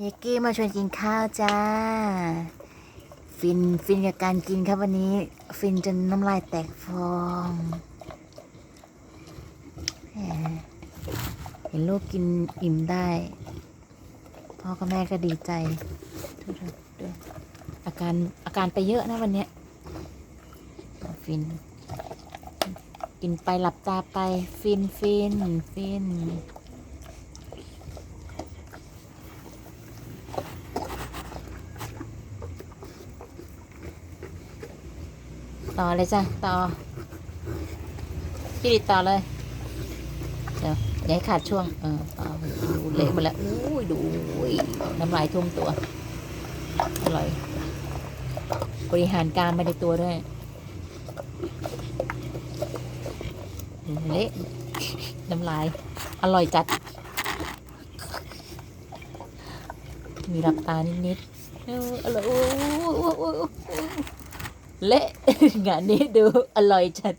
เฮกกี้มาชวนกินข้าวจ้า ฟินฟินกับการกินครับวันนี้ ฟินจนน้ำลายแตกฟองแหมเห็นลูกกินอิ่มได้ พ่อกับแม่ก็ดีใจอาการอาการไปเยอะนะวันนี้ฟิน กินไปหลับตาไป ฟินฟินฟิน ต่อเลยจ้ะต่อพี่ดิต่อเลย เดี๋ยวอย่าให้ขาดช่วง เออต่อดูเละหมดแล้วอุ้ยดูน้ำลายท่วมตัว อร่อย บริหารการมาในตัวด้วยเละน้ำลาย อร่อยจัด มีรับตานิดๆอร่อย เละงานนี้ดูอร่อยจัด